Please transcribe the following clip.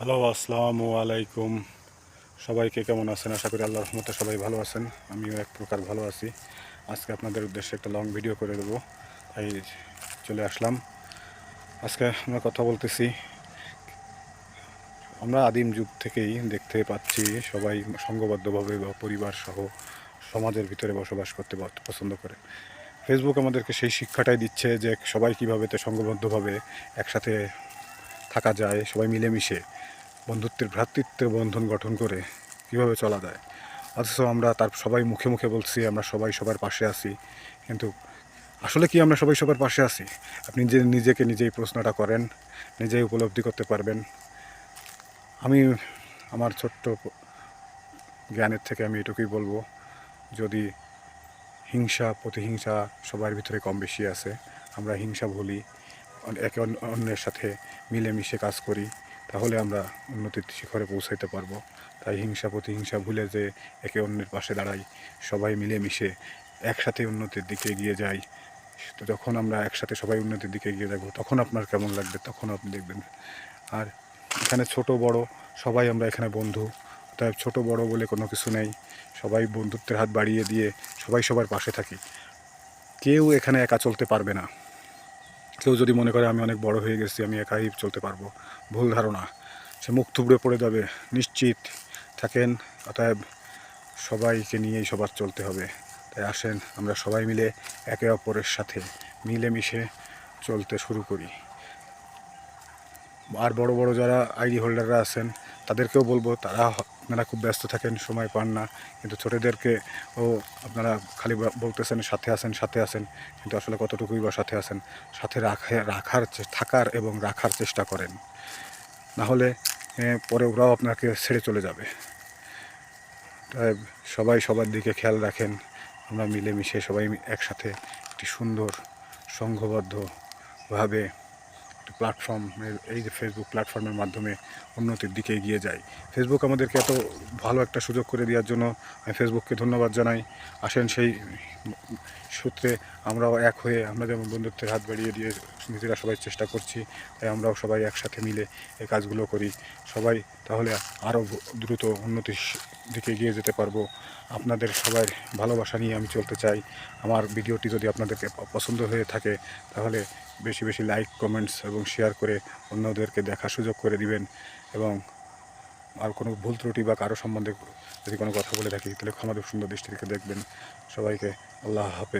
Hello, আসসালামু আলাইকুম। সবাইকে কেমন আছেন? আশা করি আল্লাহ রহমতে সবাই ভালো আছেন। আমিও এক প্রকার ভালো আছি। আজকে আপনাদের উদ্দেশ্যে একটা লং ভিডিও করে দেবো। তাই চলে আসলাম। আজকে আমরা কথা বলতেছি, আমরা আদিম যুগ থেকেই দেখতে পাচ্ছি সবাই সংঘবদ্ধভাবে বা পরিবার সহ সমাজের ভিতরে বসবাস করতে পছন্দ করে। ফেসবুক আমাদেরকে সেই শিক্ষাটাই দিচ্ছে যে সবাই কীভাবে তো সংঘবদ্ধভাবে একসাথে থাকা যায়, সবাই মিলেমিশে বন্ধুত্বের ভ্রাতৃত্বের বন্ধন গঠন করে কীভাবে চলা যায়। অথচ আমরা তার সবাই মুখে মুখে বলছি, আমরা সবাই সবার পাশে আছি। কিন্তু আসলে কি আমরা সবাই সবার পাশে আছি? আপনি যে নিজেকে নিজেই প্রশ্নটা করেন, নিজেই উপলব্ধি করতে পারবেন। আমি আমার ছোট্ট জ্ঞানের থেকে আমি এটুকুই বলব, যদি হিংসা, প্রতিহিংসা সবার ভিতরে কম বেশি আছে, আমরা হিংসা ভুলি একে অন্য- অন্যের সাথে মিলেমিশে কাজ করি, তাহলে আমরা উন্নতির শিখরে পৌঁছাইতে পারব। তাই হিংসা প্রতিহিংসা ভুলে যে একে অন্যের পাশে দাঁড়াই, সবাই মিলেমিশে একসাথে উন্নতির দিকে এগিয়ে যাই। তো যখন আমরা একসাথে সবাই উন্নতির দিকে এগিয়ে যাব, তখন আপনার কেমন লাগবে? তখন আপনি দেখবেন। আর এখানে ছোট বড় সবাই আমরা এখানে বন্ধু তাই ছোট বড় বলে কোনো কিছু নেই। সবাই বন্ধুত্বের হাত বাড়িয়ে দিয়ে সবাই সবার পাশে থাকি। কেউ এখানে একা চলতে পারবে না। কেউ যদি মনে করে আমি অনেক বড় হয়ে গেছি, আমি একাই চলতে পারব। ভুল ধারণা। সে মুখ থুবড়ে পড়ে যাবে, নিশ্চিত থাকেন, অতএব সবাইকে নিয়েই সবার চলতে হবে। তাই আসেন, আমরা সবাই মিলে একে অপরের সাথে মিলেমিশে চলতে শুরু করি। আর বড় বড় যারা আইডি হোল্ডাররা আছেন, তাদেরকেও বলব, তারা আপনারা খুব ব্যস্ত থাকেন, সময় পান না। কিন্তু ছোটদেরকে, ও আপনারা খালি বলতেছেন, সাথে আসেন সাথে আসেন কিন্তু আসলে কতটুকুই বা সাথে আসেন সাথে রাখা, রাখার থাকার এবং রাখার চেষ্টা করেন। না হলে পরে ওরাও আপনাকে ছেড়ে চলে যাবে। তাই সবাই সবার দিকে খেয়াল রাখেন। আমরা মিলেমিশে সবাই একসাথে একটি সুন্দর, সংঘবদ্ধভাবে প্ল্যাটফর্মের এই যে ফেসবুক প্ল্যাটফর্মের মাধ্যমে উন্নতির দিকে এগিয়ে যায়। ফেসবুক আমাদেরকে এত ভালো একটা সুযোগ করে দেওয়ার জন্য আমি ফেসবুককে ধন্যবাদ জানাই। আসেন সেই সূত্রে আমরাও এক হয়ে আমরা যেমন বন্ধুত্বের হাত বাড়িয়ে দিয়ে নিজেরা সবাই চেষ্টা করছি, তাই আমরাও সবাই একসাথে মিলে এই কাজগুলো করি। সবাই তাহলে আরও দ্রুত উন্নতির দিকে এগিয়ে যেতে পারব। আপনাদের সবার ভালোবাসা নিয়ে আমি চলতে চাই। আমার ভিডিওটি যদি আপনাদেরকে পছন্দ হয়ে থাকে, তাহলে বেশি বেশি লাইক কমেন্টস এবং শেয়ার করে অন্যদেরকে দেখার সুযোগ করে দিবেন এবং আর কোনো ভুল ত্রুটি বা কারও সম্বন্ধে যদি কোনো কথা বলে থাকি, তাহলে ক্ষমা সুন্দর দৃষ্টি থেকে দেখবেন। সবাইকে আল্লাহ হাফেজ।